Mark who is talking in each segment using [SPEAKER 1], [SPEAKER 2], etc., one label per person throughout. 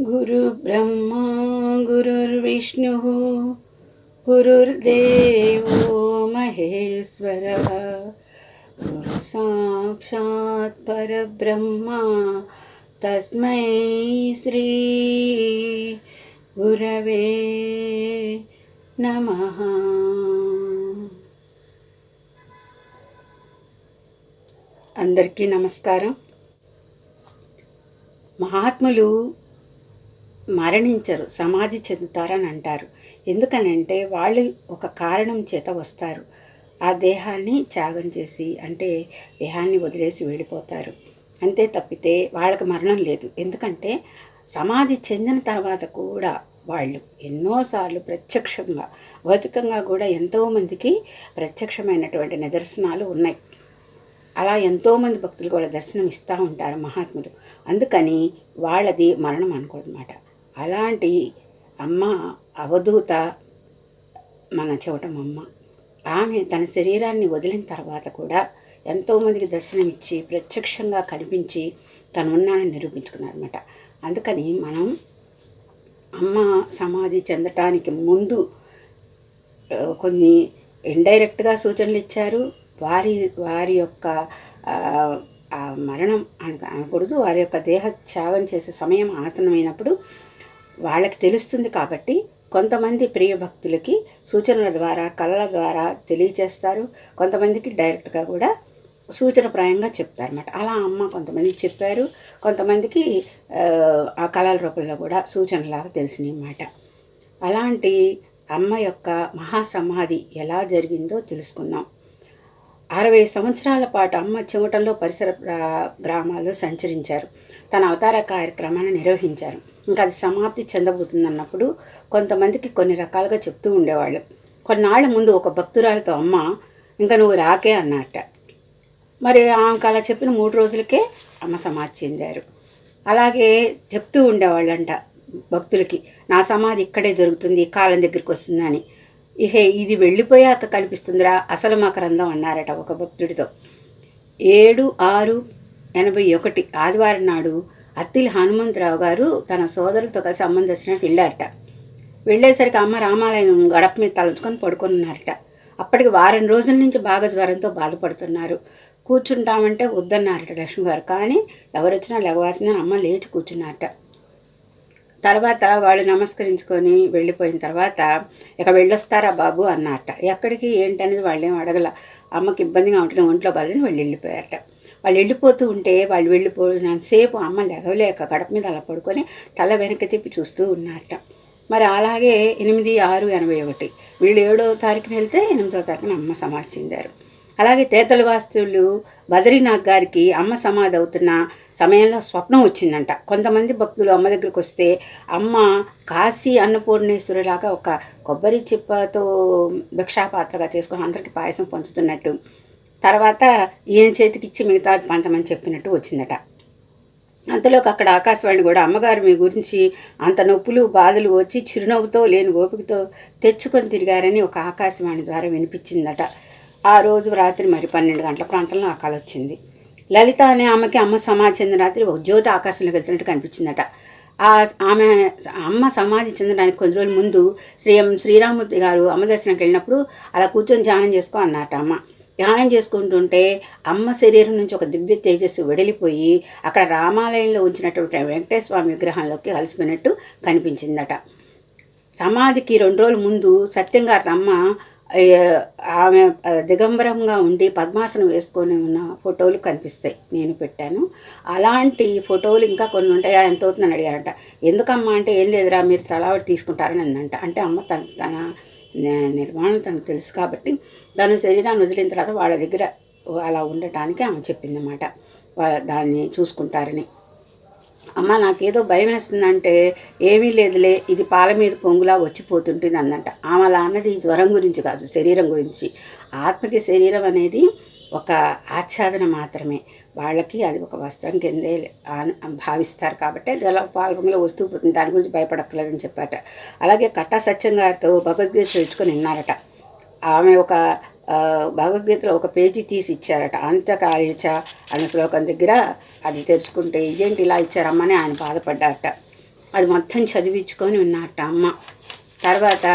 [SPEAKER 1] गुरुब्रह्मा गुरुर्विष्णुः गुरुर्देवो महेश्वरः गुरुसाक्षात् परब्रह्मा तस्मै श्री गुरवे नमः అందరికీ నమస్కారం మహాత్ములు మరణించరు సమాధి చెందుతారని అంటారు. ఎందుకనంటే వాళ్ళు ఒక కారణం చేత వస్తారు. ఆ దేహాన్ని త్యాగం చేసి అంటే దేహాన్ని వదిలేసి వెళ్ళిపోతారు. అంతే తప్పితే వాళ్ళకి మరణం లేదు. ఎందుకంటే సమాధి చెందిన తర్వాత కూడా వాళ్ళు ఎన్నోసార్లు ప్రత్యక్షంగా భౌతికంగా కూడా ఎంతోమందికి ప్రత్యక్షమైనటువంటి నిదర్శనాలు ఉన్నాయి. అలా ఎంతోమంది భక్తులు కూడా దర్శనం ఇస్తూ ఉంటారు మహాత్ములు. అందుకని వాళ్ళది మరణం అనమాట అలాంటి అమ్మ అవధూత మన చెవటమమ్మ ఆమె తన శరీరాన్ని వదిలిన తర్వాత కూడా ఎంతోమందికి దర్శనం ఇచ్చి ప్రత్యక్షంగా కనిపించి తను ఉన్నానని నిరూపించుకున్నారన్నమాట. అందుకని మనం అమ్మ సమాధి చెందటానికి ముందు కొన్ని ఇండైరెక్ట్గా సూచనలు ఇచ్చారు. వారి వారి యొక్క మరణం అనకూడదు. వారి యొక్క దేహ త్యాగం చేసే సమయం ఆసనమైనప్పుడు వాళ్ళకి తెలుస్తుంది కాబట్టి కొంతమంది ప్రియ భక్తులకి సూచనల ద్వారా కళల ద్వారా తెలియచేస్తారు. కొంతమందికి డైరెక్ట్గా కూడా సూచనప్రాయంగా చెప్తారన్నమాట. అలా అమ్మ కొంతమందికి చెప్పారు. కొంతమందికి ఆ, కళల రూపంలో కూడా సూచనలాగా తెలిసినాయి అన్నమాట. అలాంటి అమ్మ యొక్క మహాసమాధి ఎలా జరిగిందో తెలుసుకుందాం. అరవై సంవత్సరాల పాటు అమ్మ చెమటంలో పరిసర గ్రామాల్లో సంచరించారు. తన అవతార కార్యక్రమాన్ని నిర్వహించారు. ఇంకా అది సమాప్తి చెందబోతుందన్నప్పుడు కొంతమందికి కొన్ని రకాలుగా చెప్తూ ఉండేవాళ్ళు. కొన్నాళ్ళ ముందు ఒక భక్తురాలతో అమ్మ ఇంకా నువ్వు రాకే అన్నట్ట. మరి ఆమెకు అలా చెప్పిన మూడు రోజులకే అమ్మ సమాధి చెందారు. అలాగే చెప్తూ ఉండేవాళ్ళంట భక్తులకి నా సమాధి ఇక్కడే జరుగుతుంది కాలం దగ్గరికి వస్తుందని. ఇహే ఇది వెళ్ళిపోయాక కనిపిస్తుందిరా అసలు మకరందం అన్నారట ఒక భక్తుడితో. ఏడు ఆరు ఎనభై ఒకటి ఆదివారం నాడు అత్తిలి హనుమంతరావు గారు తన సోదరులతో కలిసి అమ్మని దర్శనానికి వెళ్ళారట. వెళ్ళేసరికి అమ్మ రామాలయం గడప మీద తలుచుకొని పడుకొని ఉన్నారట అప్పటికి వారం రోజుల నుంచి బాగా జ్వరంతో బాధపడుతున్నారు. కూర్చుంటామంటే వద్దన్నారట లక్ష్మి గారు. కానీ ఎవరు వచ్చినా అమ్మ లేచి కూర్చున్నారట. తర్వాత వాళ్ళు నమస్కరించుకొని వెళ్ళిపోయిన తర్వాత ఇక వెళ్ళొస్తారా బాబు? అన్నారట. ఎక్కడికి? ఏంటనేది వాళ్ళు ఏం అడగల. అమ్మకి ఇబ్బందిగా ఉంటుంది ఒంట్లో బాలని వెళ్ళి వెళ్ళిపోయారట. వాళ్ళు వెళ్ళిపోతూ ఉంటే వాళ్ళు వెళ్ళిపోయిన సేపు అమ్మ లెగవలేక గడప మీద అలా పడుకొని తల వెనక్కి తిప్పి చూస్తూ ఉన్నట్ట మరి అలాగే ఎనిమిది ఆరు ఎనభై ఒకటి. వీళ్ళు ఏడో తారీఖున వెళ్తే ఎనిమిదో తారీఖున అమ్మ సమాధి చెందారు. అలాగే తేతల వాస్తువులు బద్రీనాథ్ గారికి అమ్మ సమాధి అవుతున్న సమయంలో స్వప్నం వచ్చిందంట. కొంతమంది భక్తులు అమ్మ దగ్గరికి వస్తే అమ్మ కాశీ అన్నపూర్ణేశ్వరిలాగా ఒక కొబ్బరి చిప్పతో భిక్షాపాత్రగా చేసుకుని అందరికీ పాయసం పంచుతున్నట్టు తర్వాత ఈయన చేతికి ఇచ్చి మిగతా పంచమని చెప్పినట్టు వచ్చిందట. అంతలోకి అక్కడ ఆకాశవాణి కూడా అమ్మగారు మీ గురించి అంత నొప్పులు బాధలు వచ్చి చిరునవ్వుతో లేని ఓపికతో తెచ్చుకొని తిరిగారని ఒక ఆకాశవాణి ద్వారా వినిపించిందట. ఆ రోజు రాత్రి మరి పన్నెండు గంటల ప్రాంతంలో ఆ కళ వచ్చింది. లలిత అనే ఆమెకి అమ్మ సమాధి చెందిన రాత్రి ఒక జ్యోతి ఆకాశంలోకి వెళ్తున్నట్టు కనిపించిందట. ఆ ఆమె అమ్మ సమాధి చెందడానికి కొద్ది రోజుల ముందు శ్రీ శ్రీరామూర్తి గారు అమ్మ దర్శనంకి వెళ్ళినప్పుడు అలా కూర్చొని ధ్యానం చేసుకో అన్నట అమ్మ. ధ్యానం చేసుకుంటుంటే అమ్మ శరీరం నుంచి ఒక దివ్య తేజస్సు వెడలిపోయి అక్కడ రామాలయంలో ఉంచినటువంటి వెంకటేశ్వర స్వామి విగ్రహంలోకి కలిసిపోయినట్టు కనిపించిందట. సమాధికి రెండు రోజుల ముందు సత్యంగారి అమ్మ ఆమె దిగంబరంగా ఉండి పద్మాసనం వేసుకొని ఉన్న ఫోటోలు కనిపిస్తాయి. నేను పెట్టాను. అలాంటి ఫోటోలు ఇంకా కొన్ని ఉంటాయా. ఎంత అవుతుందని అడిగారంట. ఎందుకమ్మా అంటే ఏం లేదురా మీరు తలావడి తీసుకుంటారని అందంట అంటే అమ్మ తన తన నిర్మాణం తనకు తెలుసు కాబట్టి తను శరీరాన్ని వదిలిన తర్వాత వాళ్ళ దగ్గర అలా ఉండటానికి ఆమె చెప్పిందన్నమాట. వా- దాన్ని చూసుకుంటారని. అమ్మ నాకేదో భయం వేస్తుందంటే ఏమీ లేదులే ఇది పాల మీద పొంగులా వచ్చిపోతుంటుంది అందంట ఆమె అలా అన్నది జ్వరం గురించి కాదు శరీరం గురించి. ఆత్మకి శరీరం అనేది ఒక ఆచ్ఛాదన మాత్రమే. వాళ్ళకి అది ఒక వస్త్రం కిందే భావిస్తారు కాబట్టి అది అలా పాల వస్తూ పోతుంది. దాని గురించి భయపడక్కర్లేదని చెప్పాట అలాగే కట్టా సత్యం గారితో భగవద్గీత తెచ్చుకొని విన్నారట. ఆమె ఒక భగవద్గీతలో ఒక పేజీ తీసి ఇచ్చారట. అంతకాలేచ అనే శ్లోకం దగ్గర అది తెరుచుకుంటే ఇదేంటి ఇలా ఇచ్చారమ్మని ఆయన బాధపడ్డారట. అది మొత్తం చదివించుకొని ఉన్నారట అమ్మ. తర్వాత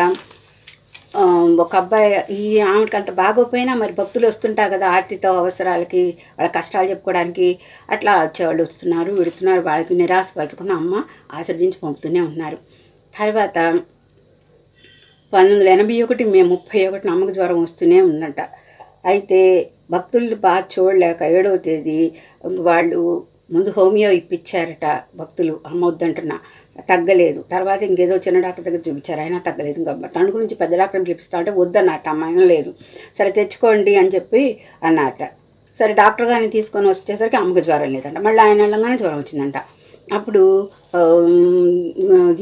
[SPEAKER 1] ఒక అబ్బాయి ఈ ఆమెకి అంత బాగోపోయినా మరి భక్తులు వస్తుంటారు కదా ఆర్తితో అవసరాలకి వాళ్ళ కష్టాలు చెప్పుకోవడానికి. అట్లా వచ్చేవాళ్ళు వస్తున్నారు విడుతున్నారు. వాళ్ళకి నిరాశపరచుకున్న అమ్మ ఆశ్రదించి పంపుతూనే ఉన్నారు. తర్వాత పంతొమ్మిది వందల ఎనభై ఒకటి మే ముప్పై ఒకటి అమ్మకు జ్వరం వస్తూనే ఉందంట. అయితే భక్తులు బాగా చూడలేక ఏడవ తేదీ వాళ్ళు ముందు హోమియో ఇప్పించారట భక్తులు అమ్మొద్దంటున్నా. తగ్గలేదు. తర్వాత ఇంకేదో చిన్న డాక్టర్ దగ్గర చూపించారు. అయినా తగ్గలేదు. ఇంకా తణుకు నుంచి పెద్ద డాక్టర్ని పిలిపిస్తా అంటే వద్దన్నట అమ్మాయిన అయినా లేదు. సరే తెచ్చుకోండి అని చెప్పి అన్నట సరే డాక్టర్ గారిని తీసుకొని వచ్చేసరికి అమ్మకు జ్వరం లేదంట. మళ్ళీ ఆయన వెళ్ళంగానే జ్వరం వచ్చిందంట. అప్పుడు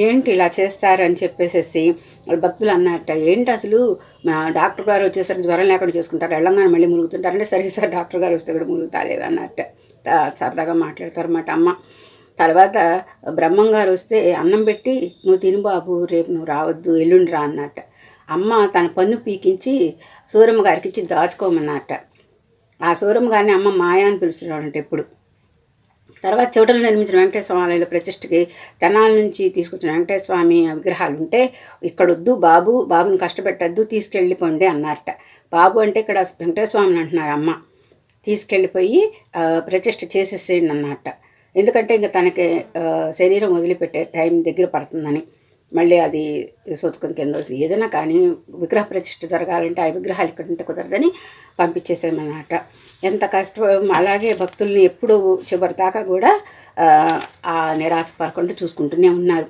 [SPEAKER 1] ఏంటి ఇలా చేస్తారని చెప్పేసేసి వాళ్ళ భక్తులు అన్నట్ట ఏంటి అసలు? డాక్టర్ గారు వచ్చేసరికి జ్వరం లేకుండా చూసుకుంటారు. వెళ్ళంగానే మళ్ళీ మురుగుతుంటారంటే సరే సార్ డాక్టర్ గారు వస్తే కూడా మురుగుతాలేదు అన్నట్ట సరదాగా మాట్లాడతారన్నమాట అమ్మ. తర్వాత బ్రహ్మం గారు వస్తే అన్నం పెట్టి నువ్వు తిను బాబు రేపు నువ్వు రావద్దు ఎల్లుండి రా అన్నట్ట. అమ్మ తన పన్ను పీకించి సూరమ్మ గారికి ఇచ్చి దాచుకోమన్నట్ట. ఆ సూరమ్మ గారిని అమ్మ మాయా అని పిలుస్తున్నాడంట ఎప్పుడు. తర్వాత చోటలు నిర్మించిన వెంకటేశ్వర ఆలయంలో ప్రతిష్టకి తెనాల నుంచి తీసుకొచ్చిన వెంకటేశ్వర స్వామి విగ్రహాలు ఉంటే ఇక్కడ వద్దు బాబు బాబుని కష్టపెట్టద్దు తీసుకెళ్ళిపోండి అన్నారట. బాబు అంటే ఇక్కడ వెంకటేశ్వర స్వామిని అంటున్నారు అమ్మ. తీసుకెళ్ళిపోయి ప్రతిష్ట చేసేసేయండి అన్నమాట ఎందుకంటే ఇంకా తనకి శరీరం వదిలిపెట్టే టైం దగ్గర పడుతుందని మళ్ళీ అది సొతుకుని కింద ఏదైనా కానీ విగ్రహ ప్రతిష్ఠ జరగాలంటే ఆ విగ్రహాలు ఇక్కడ ఉంటే కుదరదని పంపించేసామన్నమాట. ఎంత కష్టం అలాగే భక్తుల్ని ఎప్పుడు చివరి దాకా కూడా ఆ, నిరాశపరకుండా నిరాశ పడకుండా చూసుకుంటూనే ఉన్నారు.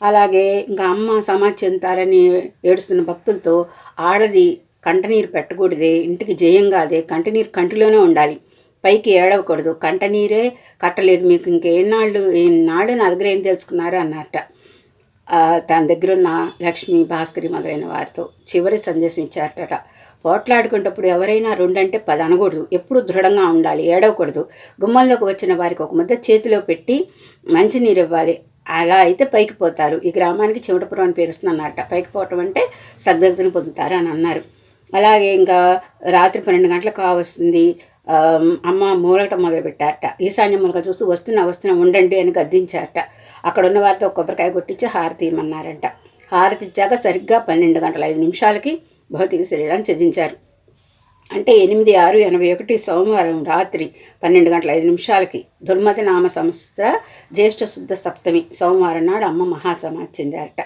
[SPEAKER 1] అలాగే ఇంకా అమ్మ సమాధి చెందుతారని ఏడుస్తున్న భక్తులతో ఆడది కంటనీరు పెట్టకూడదే ఇంటికి జయం కాదే కంటనీరు కంటిలోనే ఉండాలి. పైకి ఏడవకూడదు. కంటనీరే కట్టలేదు. మీకు ఇంకేనాళ్ళు ఈనాళ్ళు నా దగ్గర ఏం తెలుసుకున్నారు అన్నట్ట. తన దగ్గర ఉన్న లక్ష్మి భాస్కరి మొదలైన వారితో చివరి సందేశం ఇచ్చారట. పోట్లాడుకునేటప్పుడు ఎవరైనా రెండంటే పది అనకూడదు. ఎప్పుడు దృఢంగా ఉండాలి. ఏడవకూడదు. గుమ్మంలోకి వచ్చిన వారికి ఒక ముద్ద చేతిలో పెట్టి మంచినీరు ఇవ్వాలి. అలా అయితే పైకి పోతారు. ఈ గ్రామానికి చెమటపురం అని పేరుస్తుందన్నారట పైకి పోవటం అంటే సగ్దగ్ధను పొందుతారు అని అన్నారు. అలాగే ఇంకా రాత్రి పన్నెండు గంటలకు కావస్తుంది ఆ, అమ్మ మొదలు మొదలుపెట్టారట. ఈశాన్య మూలక చూస్తూ వస్తున్నా వస్తున్నా ఉండండి అని గద్దించారట. అక్కడ ఉన్న వారితో కొబ్బరికాయ కొట్టించి హారతి ఇమ్మన్నారంట. హారతి ఇచ్చాక సరిగ్గా పన్నెండు గంటల ఐదు నిమిషాలకి భౌతిక శరీరాన్ని త్యజించారు. అంటే ఎనిమిది ఆరు ఎనభై ఒకటి సోమవారం రాత్రి పన్నెండు గంటల ఐదు నిమిషాలకి దుర్మతి నామ సంవత్సర జ్యేష్ఠ శుద్ధ సప్తమి సోమవారం నాడు అమ్మ మహాసమాధి చెందారట.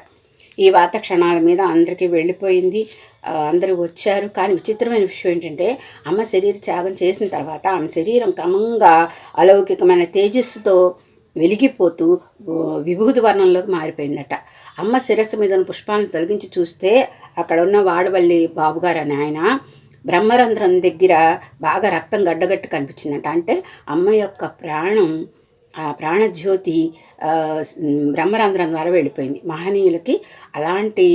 [SPEAKER 1] ఈ వాత క్షణాల మీద అందరికీ వెళ్ళిపోయింది. అందరూ వచ్చారు. కానీ విచిత్రమైన విషయం ఏంటంటే అమ్మ శరీర త్యాగం చేసిన తర్వాత ఆమె శరీరం క్రమంగా అలౌకికమైన తేజస్సుతో వెలిగిపోతూ విభూతి వర్ణంలోకి మారిపోయిందట. అమ్మ శిరస్సు మీద ఉన్న పుష్పాలను తొలగించి చూస్తే అక్కడ ఉన్న వాడవల్లి బాబుగారు అని ఆయన బ్రహ్మరంధ్రం దగ్గర బాగా రక్తం గడ్డగట్టు కనిపించిందట. అంటే అమ్మ యొక్క ప్రాణం ఆ ప్రాణజ్యోతి బ్రహ్మరంధ్రం ద్వారా వెళ్ళిపోయింది. మహనీయులకి అలాంటి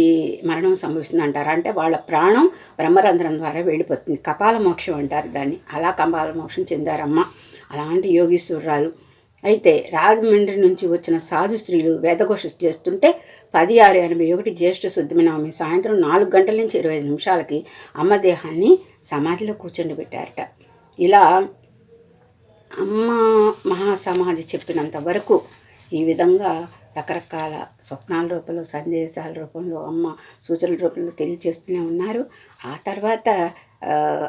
[SPEAKER 1] మరణం సంభవిస్తుంది అంటారు అంటే వాళ్ళ ప్రాణం బ్రహ్మరంధ్రం ద్వారా వెళ్ళిపోతుంది. కపాల మోక్షం అంటారు దాన్ని. అలా కపాల మోక్షం చెందారమ్మ. అలాంటి యోగీశ్వరరాలు. అయితే రాజమండ్రి నుంచి వచ్చిన సాధు స్త్రీలు వేదఘోష చేస్తుంటే పది ఆరు ఎనభై ఒకటి జ్యేష్ఠ శుద్ధమినవమి సాయంత్రం నాలుగు గంటల నుంచి ఇరవై ఐదు నిమిషాలకి అమ్మ దేహాన్ని సమాధిలో కూర్చొని పెట్టారట. ఇలా అమ్మ మహాసమాధి చెప్పినంత వరకు ఈ విధంగా రకరకాల స్వప్నాల రూపంలో సందేశాల రూపంలో అమ్మ సూచనల రూపంలో తెలియజేస్తూనే ఉన్నారు. ఆ తర్వాత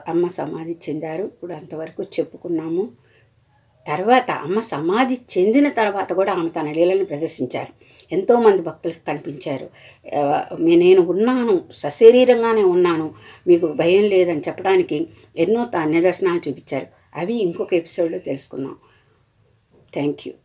[SPEAKER 1] అమ్మ సమాధి చెందారు. ఇప్పుడు అంతవరకు చెప్పుకున్నాము. తర్వాత అమ్మ సమాధి చెందిన తర్వాత కూడా ఆమె తన లీలను ప్రదర్శించారు. ఎంతోమంది భక్తులకు కనిపించారు. నేను ఉన్నాను సశరీరంగానే ఉన్నాను మీకు భయం లేదని చెప్పడానికి ఎన్నో తా నిదర్శనాలు చూపించారు. అవి ఇంకొక ఎపిసోడ్లో తెలుసుకుందాం. Thank you.